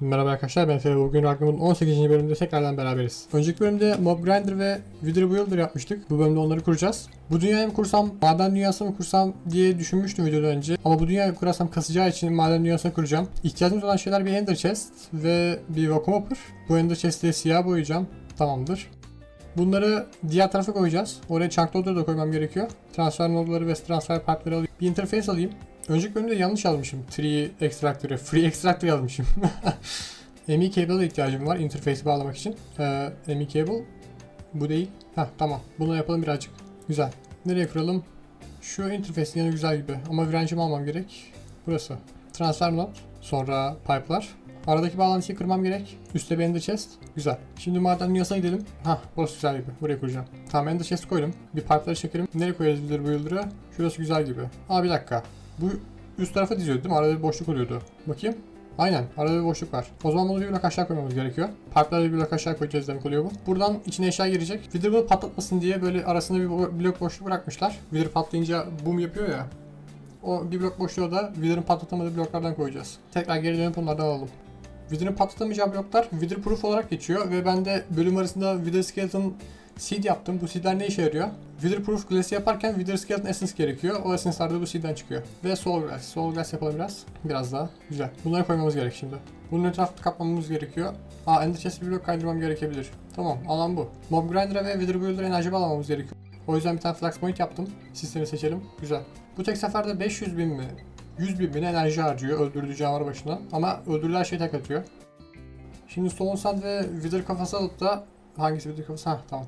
Merhaba arkadaşlar ben Ferhat. Bugün Ragnar'ın 18. bölümünde tekrardan beraberiz. Önceki bölümde Mob Grinder ve Wither Builder yapmıştık. Bu bölümde onları kuracağız. Bu dünyayı mı kursam, maden dünyası mı kursam diye düşünmüştüm videodan önce. Ama bu dünyayı kurarsam kasacağı için maden dünyasını kuracağım. İhtiyacımız olan şeyler bir Ender Chest ve bir Vacuum Hopper. Bu Ender Chest'i siyah boyayacağım. Tamamdır. Bunları diğer tarafa koyacağız. Oraya chunk loader da koymam gerekiyor. Transfer nodları ve transfer pipe'ları alayım. Bir interface alayım. Önceki bölümde yanlış yazmışım. Tree extractor'ı. Free extractor yazmışım. ME cable'a ihtiyacım var interface'i bağlamak için. Ee, ME cable bu değil. Heh tamam. Bunu yapalım birazcık. Güzel. Nereye kuralım? Şu interface'in yanı güzel gibi. Ama virencimi almam gerek. Burası. Transfer node. Sonra pipe'lar. Aradaki bağlantıyı kırmam gerek. Üstte bir ender chest. Güzel. Şimdi maden dünyasına gidelim. Hah burası güzel gibi. Buraya kuracağım. Tamam ender chest koydum. Bir pipe'ları çekelim. Nereye koyarız bu yıldırı? Şurası güzel gibi. Aa bir dakika. Bu üst tarafa diziyordu değil mi? Arada bir boşluk oluyordu. Bakayım. Aynen. Arada bir boşluk var. O zaman bunu bir blok aşağı koymamız gerekiyor. Pipe'ları bir blok aşağı koyacağız demek oluyor bu. Buradan içine eşya girecek. Wither bunu patlatmasın diye böyle arasında bir blok boşluk bırakmışlar. Wither patlayınca boom yapıyor ya. O bir blok boşluğu da Wither'ın patlatamadığı bloklardan koyacağız. Tekrar geri dönüp onlardan alalım. Wither'ın patlatamayacağı bloklar Wither Proof olarak geçiyor ve ben de bölüm arasında Wither Skeleton Seed yaptım. Bu seedler ne işe yarıyor? Wither Proof Glass'i yaparken Wither Skeleton Essence gerekiyor. O Essence'lar da bu seedden çıkıyor. Ve Soul Glass. Soul Glass yapalım biraz. Biraz daha. Güzel. Bunları koymamız gerek şimdi. Bunun etrafını kaplamamız gerekiyor. Aa Ender Chest bir blok kaydırmam gerekebilir. Tamam alan bu. Mob Grinder'a ve Wither Builder'a enerji bağlamamız gerekiyor. O yüzden bir tane Flux Point yaptım. Sistemi seçelim. Güzel. Bu tek seferde 500 bin mi? 100 bin mi enerji harcıyor öldürdüğü canavar başına. Ama öldürdüğü her şeyi tek atıyor. Şimdi Stone Sand ve Wither kafası alıp da hangisi Wither kafası? Ha tamam.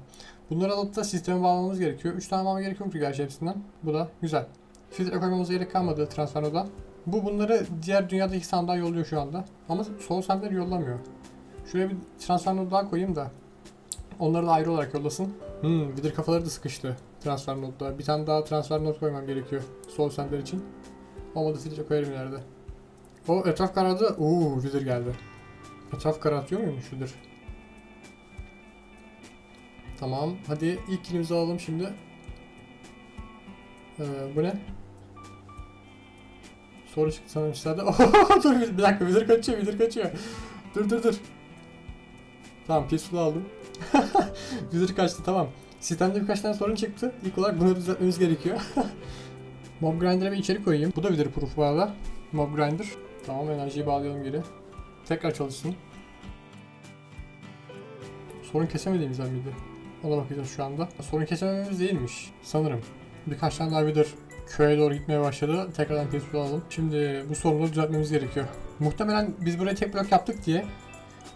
Bunları alıp da sisteme bağlamamız gerekiyor. 3 tane almam gerekiyormuş gerçi hepsinden. Bu da güzel. Filtre koymamıza gerek kalmadı transfer oda. Bu bunları diğer dünyadaki sandığa yolluyor şu anda. Ama Soul Sand'leri yollamıyor. Şuraya bir transfer daha koyayım da. Onları da ayrı olarak yollasın. Hmm, Wither kafaları da sıkıştı transfer nodda. Bir tane daha transfer node koymam gerekiyor Soul Sand'ler için. Olmadı filtre koyarım ileride. O etraf karardı. Uuu Wither geldi. Etraf karartıyor muymuş Wither? Tamam. Hadi ilk kilimizi alalım şimdi. Ee, bu ne? Soru çıktı sizlerde. dur bir dakika. Wither kaçıyor. Wither kaçıyor. Dur dur dur. Tamam. Peaceful aldım. Wither kaçtı. Tamam. Sistemde birkaç tane sorun çıktı. İlk olarak bunu düzeltmemiz gerekiyor. Mob Grinder'a bir içerik koyayım. Bu da Wither Proof bu arada. Mob Grinder. Tamam enerjiyi bağlayalım geri. Tekrar çalışsın. Sorun kesemediğimizden miydi? Ona bakacağız şu anda. Sorun kesemememiz değilmiş sanırım. Birkaç tane daha Wither köye doğru gitmeye başladı. Tekrardan peaceful alalım. Şimdi bu sorunu düzeltmemiz gerekiyor. Muhtemelen biz buraya tek blok yaptık diye.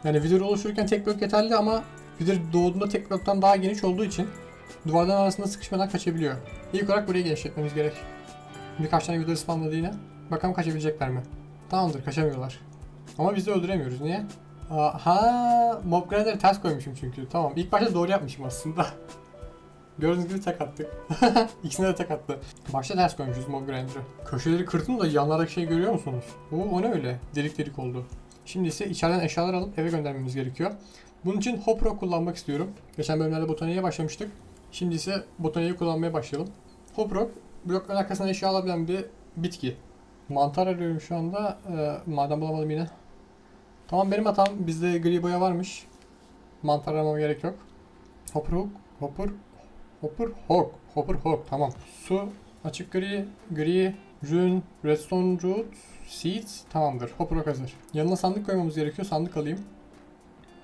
Yani Wither oluşurken tek blok yeterli ama Wither doğduğunda tek bloktan daha geniş olduğu için duvardan arasında sıkışmadan kaçabiliyor. İlk olarak burayı genişletmemiz gerek. Birkaç tane Wither spamladı yine. Bakalım kaçabilecekler mi? Tamamdır kaçamıyorlar. Ama biz de öldüremiyoruz. Niye? Aha, Mob Grinder'ı ters koymuşum çünkü. Tamam. ilk başta doğru yapmışım aslında. Gördüğünüz gibi tek attık. İkisine de tek attı. Başta ters koymuşuz Mob Grinder'ı. Köşeleri kırdım da yanlardaki şeyi görüyor musunuz? Oo, o ne öyle? Delik delik oldu. Şimdi ise içeriden eşyalar alıp eve göndermemiz gerekiyor. Bunun için Hopro kullanmak istiyorum. Geçen bölümlerde botaniğe başlamıştık. Şimdi ise botaniği kullanmaya başlayalım. Hopro, blokların arkasından eşya alabilen bir bitki. Mantar arıyorum şu anda. Ee, maden bulamadım yine. Tamam benim hatam. Bizde gri boya varmış. Mantar aramama gerek yok. Hopper hook, hopper, hopper hook, hopper hook. Tamam. Su, açık gri, gri, rune, redstone root, seeds. Tamamdır. Hopper hook hazır. Yanına sandık koymamız gerekiyor. Sandık alayım.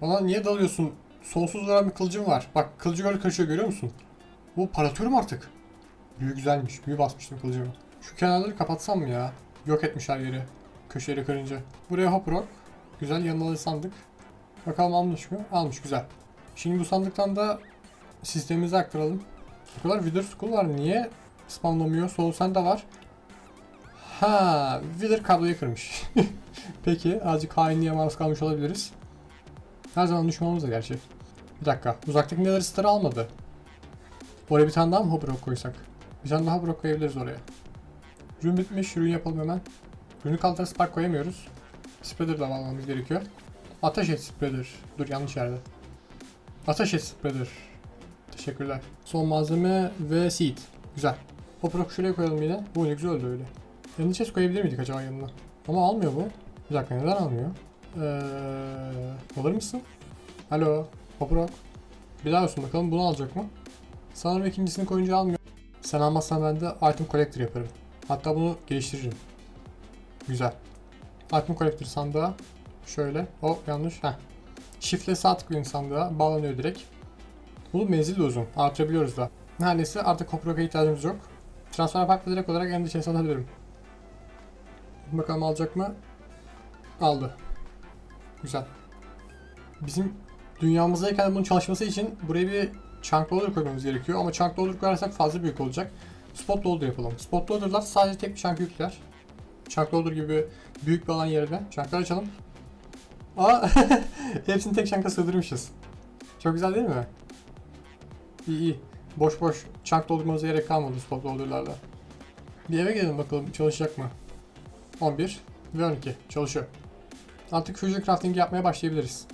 Bana niye dalıyorsun? Sonsuz vuran bir kılıcım var. Bak kılıcı gör kaçıyor görüyor musun? Bu paratıyorum artık. Büyü güzelmiş. Büyü basmıştım kılıcıma. Şu kenarları kapatsam mı ya? Yok etmiş her yeri. Köşeleri kırınca. Buraya hopper hook. Güzel yanına da sandık. Bakalım almış mı? Almış güzel. Şimdi bu sandıktan da sistemimize aktaralım. O kadar Wither Skull var. Niye spamlamıyor? Soul Sand var. Ha, Wither kabloyu kırmış. Peki azıcık hainliğe maruz kalmış olabiliriz. Her zaman düşmanımız da gerçi. Bir dakika. Uzaktaki Nether Star'ı almadı. Oraya bir tane daha mı Hopper Rock koysak? Bir tane daha Hopper Rock koyabiliriz oraya. Rune bitmiş. Rune yapalım hemen. Rune'u altına Spark koyamıyoruz. Spreader da almamız gerekiyor. Ateş et Spreader. Dur yanlış yerde. Ateş et Spreader. Teşekkürler. Son malzeme ve seed. Güzel. Hopper şuraya koyalım yine. Bu ne güzel oldu öyle. Yanına chest koyabilir miydik acaba yanına? Ama almıyor bu. Bir dakika neden almıyor? Ee, alır mısın? Alo. Hoprok. Bir daha olsun bakalım bunu alacak mı? Sanırım ikincisini koyunca almıyor. Sen almazsan ben de item collector yaparım. Hatta bunu geliştiririm. Güzel. Item collector sandığa. Şöyle. O yanlış. Heh. Shift'le sağ tıklayın sandığa. Bağlanıyor direkt. Bu menzil de uzun. Artırabiliyoruz da. Her artık Hoprok'a ihtiyacımız yok. Transfer Park'la direkt olarak endişe satabilirim. Bakalım alacak mı? Aldı. Güzel. Bizim dünyamızdayken bunun çalışması için buraya bir chunk loader koymamız gerekiyor ama chunk loader koyarsak fazla büyük olacak. Spot loader yapalım. Spot loader'lar sadece tek bir chunk yükler. Chunk loader gibi büyük bir alan yerine chunk'lar açalım. Aa hepsini tek chunk'a sığdırmışız. Çok güzel değil mi? İyi iyi. Boş boş chunk doldurmanıza gerek kalmadı spot loader'larla. Bir eve gidelim bakalım çalışacak mı? 11 ve 12 çalışıyor. Artık Fusion Crafting yapmaya başlayabiliriz.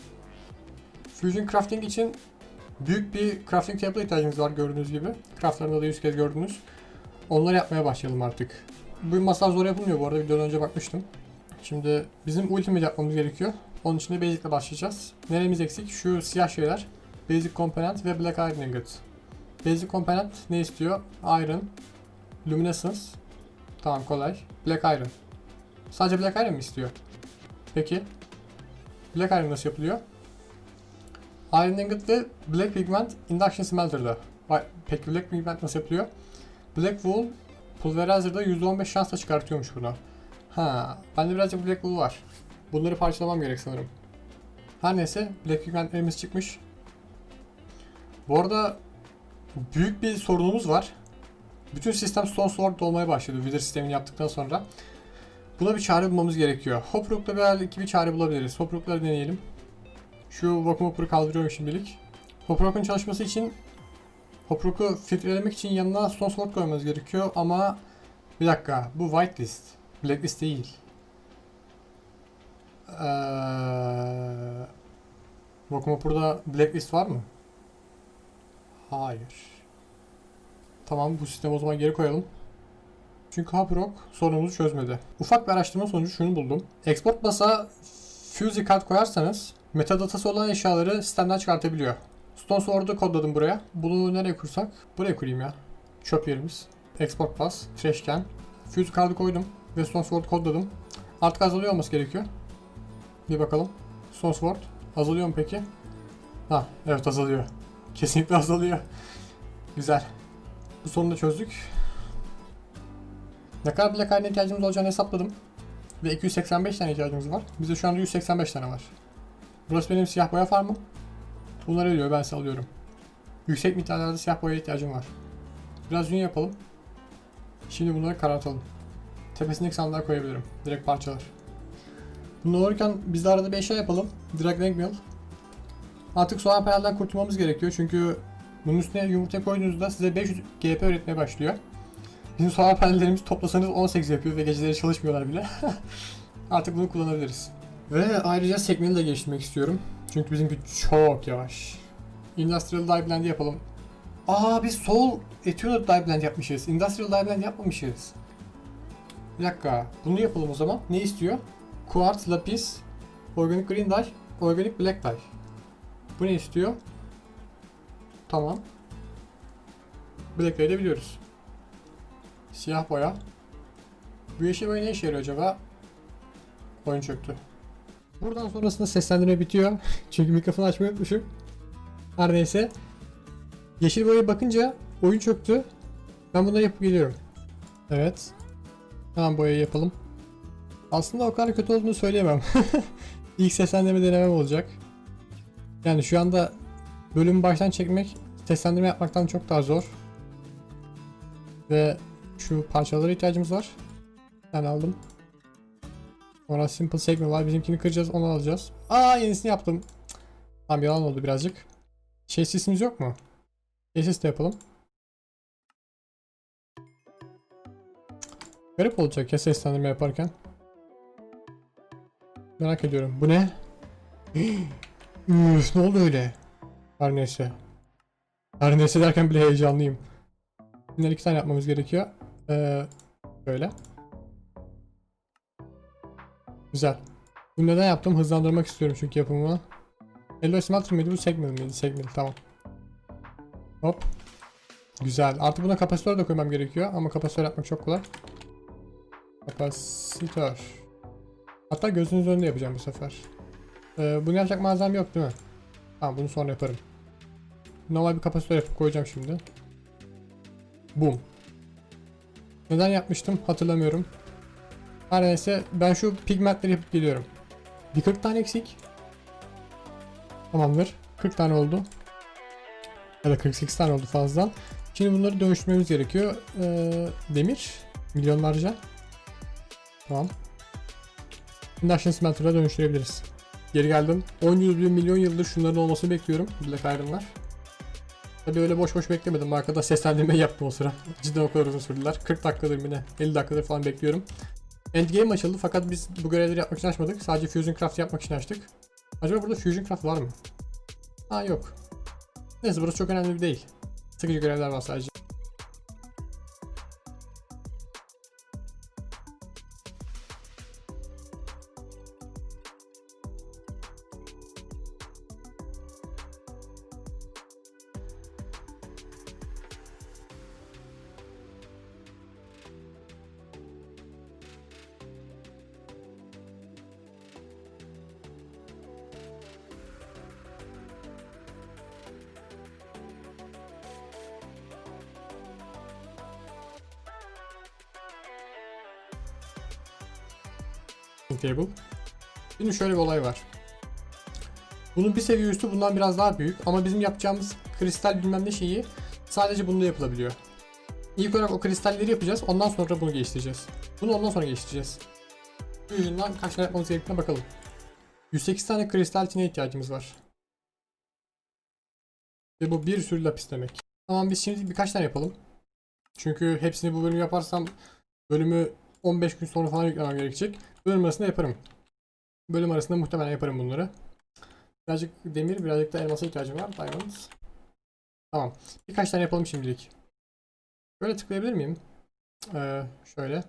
Fusion Crafting için büyük bir crafting table ihtiyacımız var gördüğünüz gibi. Craftlarında da 100 kez gördünüz. Onları yapmaya başlayalım artık. Bu masalar zor yapılmıyor bu arada videodan önce bakmıştım. Şimdi bizim ultimate yapmamız gerekiyor. Onun için de basic ile başlayacağız. Neremiz eksik? Şu siyah şeyler. Basic Component ve Black Iron Ingot. Basic Component ne istiyor? Iron, Luminescence. Tamam kolay. Black Iron. Sadece Black Iron mı istiyor? Peki. Black Iron nasıl yapılıyor? Iron Ingot ve Black Pigment Induction Smelter'da. Peki Black Pigment nasıl yapılıyor? Black Wool Pulverizer'da %15 şansla çıkartıyormuş bunu. Ha, bende birazcık Black Wool var. Bunları parçalamam gerek sanırım. Her neyse Black Pigment'lerimiz çıkmış. Bu arada büyük bir sorunumuz var. Bütün sistem Stone Sword olmaya başladı Wither sistemini yaptıktan sonra. Buna bir çare bulmamız gerekiyor. Hoprook'la belki bir çare bulabiliriz. Hoprook'ları deneyelim. Şu vakum Hoprook'u kaldırıyorum şimdilik. Hoprook'un çalışması için Hoprook'u filtrelemek için yanına Stone Sword koymamız gerekiyor ama bir dakika bu whitelist. Blacklist değil. Ee, vakum Hoprook'da blacklist var mı? Hayır. Tamam bu sistemi o zaman geri koyalım. Çünkü Haprock sorunumuzu çözmedi. Ufak bir araştırma sonucu şunu buldum. Export basa Fuse kart koyarsanız metadatası olan eşyaları sistemden çıkartabiliyor. Stone Sword'u kodladım buraya. Bunu nereye kursak? Buraya kurayım ya. Çöp yerimiz. Export bus, trash can. Fuse kartı koydum ve Stone Sword kodladım. Artık azalıyor olması gerekiyor. Bir bakalım. Stone Sword azalıyor mu peki? Ha evet azalıyor. Kesinlikle azalıyor. Güzel. Bu sorunu da çözdük. Ne kadar Black Iron'a ihtiyacımız olacağını hesapladım. Ve 285 tane ihtiyacımız var. Bizde şu anda 185 tane var. Burası benim siyah boya farmım. Bunları ölüyor ben size. Yüksek miktarlarda siyah boya ihtiyacım var. Biraz yün yapalım. Şimdi bunları karartalım. Tepesindeki sandığa koyabilirim. Direkt parçalar. Bunu olurken biz de arada bir eşya yapalım. Drag Rank Mill. Artık soğan panelden kurtulmamız gerekiyor çünkü bunun üstüne yumurta koyduğunuzda size 500 GP üretmeye başlıyor. Bizim solar panellerimiz toplasanız 18 yapıyor ve geceleri çalışmıyorlar bile. Artık bunu kullanabiliriz. Ve ayrıca sekmeni de geliştirmek istiyorum. Çünkü bizimki çok yavaş. Industrial Dye Blend yapalım. Aa biz Soul Eternal Dye Blend yapmışız. Industrial Dye Blend yapmamışız. Bir dakika. Bunu yapalım o zaman. Ne istiyor? Quartz, Lapis, Organic Green Dye, Organic Black Dye. Bu ne istiyor? Tamam. Black Dye'de biliyoruz. Siyah boya. Bu yeşil boya ne işe yarıyor acaba? Oyun çöktü. Buradan sonrasında seslendirme bitiyor. Çünkü mikrofonu açmayı unutmuşum. Her neyse. Yeşil boyaya bakınca oyun çöktü. Ben bunları yapıp geliyorum. Evet. Tamam boyayı yapalım. Aslında o kadar kötü olduğunu söyleyemem. İlk seslendirme denemem olacak. Yani şu anda bölümü baştan çekmek seslendirme yapmaktan çok daha zor. Ve şu parçalara ihtiyacımız var. Ben aldım. Sonra simple segment var. Bizimkini kıracağız onu alacağız. Aa yenisini yaptım. Tamam yalan oldu birazcık. Şey sesimiz yok mu? Şey de yapalım. Garip olacak ya seslendirme yaparken. Merak ediyorum. Bu ne? Üf, ne oldu öyle? Her neyse. Her neyse derken bile heyecanlıyım. Bunlar iki tane yapmamız gerekiyor. Ee, böyle. Güzel. Bunu neden yaptım? Hızlandırmak istiyorum çünkü yapımı. Hello Smelter miydi bu? Segment miydi? Segment tamam. Hop. Güzel. Artık buna kapasitör de koymam gerekiyor ama kapasitör yapmak çok kolay. Kapasitör. Hatta gözünüz önünde yapacağım bu sefer. Ee, bunu yapacak malzemem yok değil mi? Tamam bunu sonra yaparım. Normal bir kapasitör yapıp koyacağım şimdi. Boom. Neden yapmıştım hatırlamıyorum. Her neyse ben şu pigmentleri yapıp geliyorum. Bir 40 tane eksik. Tamamdır. 40 tane oldu. Ya da 48 tane oldu fazladan. Şimdi bunları dönüştürmemiz gerekiyor. Ee, demir. Milyonlarca. Tamam. Induction Smelter'a dönüştürebiliriz. Geri geldim. 10 yüz bin milyon yıldır şunların olmasını bekliyorum. Black Iron'lar. Tabi öyle boş boş beklemedim. Arkada seslendirme yaptım o sıra. Cidden o kadar uzun sürdüler. 40 dakikadır ne? 50 dakikadır falan bekliyorum. Endgame açıldı fakat biz bu görevleri yapmak için açmadık. Sadece Fusion Craft yapmak için açtık. Acaba burada Fusion Craft var mı? Ha yok. Neyse burası çok önemli değil. Sıkıcı görevler var sadece. Table. Şimdi şöyle bir olay var. Bunun bir seviye üstü bundan biraz daha büyük ama bizim yapacağımız kristal bilmem ne şeyi sadece bunda yapılabiliyor. İlk olarak o kristalleri yapacağız ondan sonra bunu geliştireceğiz. Bunu ondan sonra geliştireceğiz. Bu yüzden kaç tane yapmamız gerektiğine bakalım. 108 tane kristal tine ihtiyacımız var. Ve bu bir sürü lapis demek. Tamam biz şimdi birkaç tane yapalım. Çünkü hepsini bu bölüm yaparsam bölümü 15 gün sonra falan yüklemem gerekecek. Bölüm arasında yaparım. Bölüm arasında muhtemelen yaparım bunları. Birazcık demir, birazcık da elmasa ihtiyacım var. Diamond. Tamam. Birkaç tane yapalım şimdilik. Böyle tıklayabilir miyim? Ee, şöyle.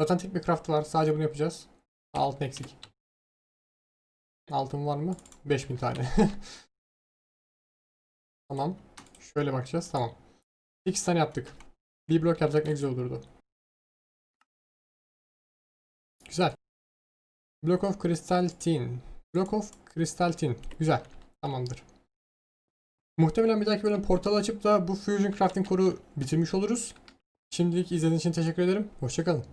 Zaten tek bir craft var. Sadece bunu yapacağız. Altın eksik. Altın var mı? 5000 tane. tamam. Şöyle bakacağız. Tamam. 8 tane yaptık. Bir blok yapacak ne güzel olurdu. Güzel. Block of Crystal Tin. Block of Crystal Tin. Güzel. Tamamdır. Muhtemelen bir dahaki bölüm portal açıp da bu Fusion Crafting Core'u bitirmiş oluruz. Şimdilik izlediğiniz için teşekkür ederim. Hoşçakalın.